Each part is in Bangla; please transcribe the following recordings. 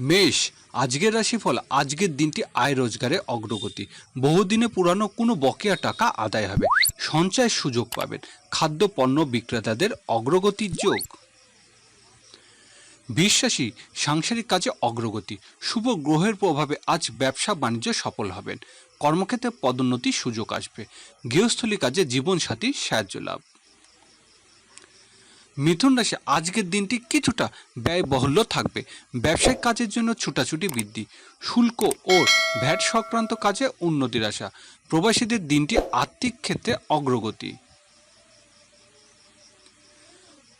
মেষ, আজকের রাশিফল, আজকের দিনটি আয় রোজগারে অগ্রগতি। বহুদিনে পুরানো কোনো বকেয়া টাকা আদায় হবে। সঞ্চয়ের সুযোগ পাবেন। খাদ্য, পণ্য বিক্রেতাদের অগ্রগতির যোগ। বিশ্বাসী, সাংসারিক কাজে অগ্রগতি। শুভ গ্রহের প্রভাবে আজ ব্যবসা বাণিজ্য সফল হবেন। কর্মক্ষেত্রে পদোন্নতির সুযোগ আসবে। গৃহস্থলী কাজে জীবনসাথী, সাহায্য লাভ। মিথুন রাশি আজকের দিনটি কিছুটা ব্যয়বহুল্য থাকবে। ব্যবসায়িক কাজের জন্য ছুটাছুটি বৃদ্ধি। শুল্ক ও ভ্যাট সংক্রান্ত কাজে উন্নতির আশা। প্রবাসীদের দিনটি আর্থিক ক্ষেত্রে অগ্রগতি।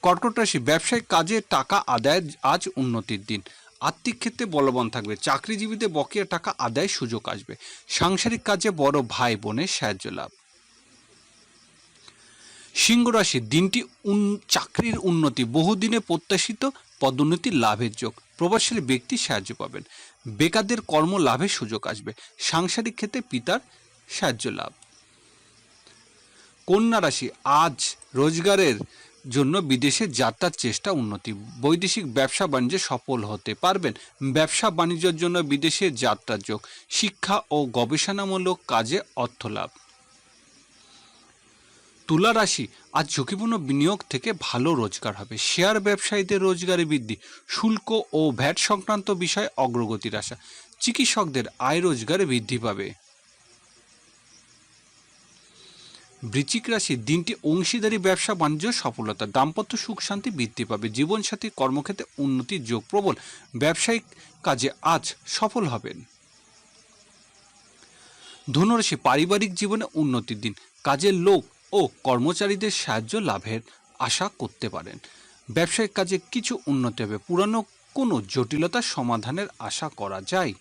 কর্কট রাশি ব্যবসায়িক কাজে টাকা আদায়ের আজ উন্নতির দিন। আর্থিক ক্ষেত্রে বলবান থাকবে। চাকরিজীবীদের বকেয়া টাকা আদায়ের সুযোগ আসবে। সাংসারিক কাজে বড় ভাই বোনের সাহায্য লাভ। সিংহ রাশি দিনটি চাকরির উন্নতি, বহুদিনে প্রত্যাশিত পদোন্নতি লাভের যোগ। প্রভাবশালী ব্যক্তি সাহায্য পাবেন। বেকারদের কর্ম লাভের সুযোগ আসবে। সাংসারিক ক্ষেত্রে পিতার সাহায্য লাভ। কন্যা রাশি, আজ রোজগারের জন্য বিদেশে যাত্রার চেষ্টা উন্নতি। বৈদেশিক ব্যবসা বাণিজ্যে সফল হতে পারবেন। ব্যবসা বাণিজ্যের জন্য বিদেশে যাত্রার যোগ। শিক্ষা ও গবেষণামূলক কাজে অর্থ লাভ। তুলা রাশি আজ ঝুঁকিপূর্ণ বিনিয়োগ থেকে ভালো রোজগার হবে। শেয়ার ব্যবসায়ীদের রোজগারে বৃদ্ধি, শুল্ক ও ভ্যাট সংক্রান্ত বিষয়ে অগ্রগতির আশা। চিকিৎসকদের আয় রোজগারে বৃদ্ধি পাবে। বৃচিক রাশি দিনটি অংশীদারি ব্যবসা বাণিজ্য সফলতা, দাম্পত্য সুখ শান্তি বৃদ্ধি পাবে, জীবনসাথী কর্মক্ষেত্রে উন্নতির যোগ প্রবল, ব্যবসায়িক কাজে আজ সফল হবেন। ধনুরাশি পারিবারিক জীবনে উন্নতির দিন, কাজের লোক ও কর্মচারীদের সাহায্য লাভের আশা করতে পারেন। ব্যবসায়িক কাজে কিছু উন্নতি হবে। পুরানো কোনো জটিলতা সমাধানের আশা করা যায়।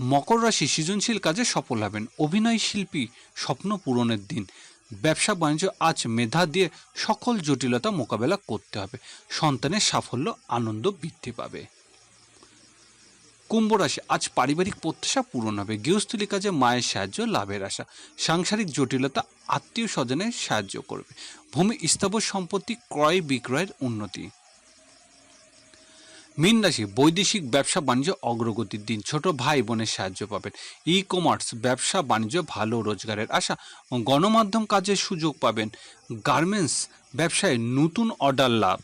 মকর রাশি সৃজনশীল কাজে সফল হবেন। অভিনয় শিল্পী স্বপ্ন পূরণের দিন। ব্যবসা বাণিজ্য আজ মেধা দিয়ে সকল জটিলতা মোকাবেলা করতে হবে। সন্তানের সাফল্য, আনন্দ বৃদ্ধি পাবে। কুম্ভ রাশি আজ পারিবারিক প্রত্যাশা পূরণ হবে। গৃহস্থলী কাজে মায়ের সাহায্য, লাভের আশা। সাংসারিক জটিলতা আত্মীয় স্বজনের সাহায্য করবে। ভূমি স্থাবর সম্পত্তি ক্রয় বিক্রয়ের উন্নতি। মীন রাশি, বৈদেশিক ব্যবসা বাণিজ্য অগ্রগতির দিন। ছোট ভাই বোনের সাহায্য পাবেন। ই কমার্স ব্যবসা বাণিজ্য ভালো রোজগারের আশা গণমাধ্যম কাজের সুযোগ পাবেন। গার্মেন্টস ব্যবসায় নতুন অর্ডার লাভ।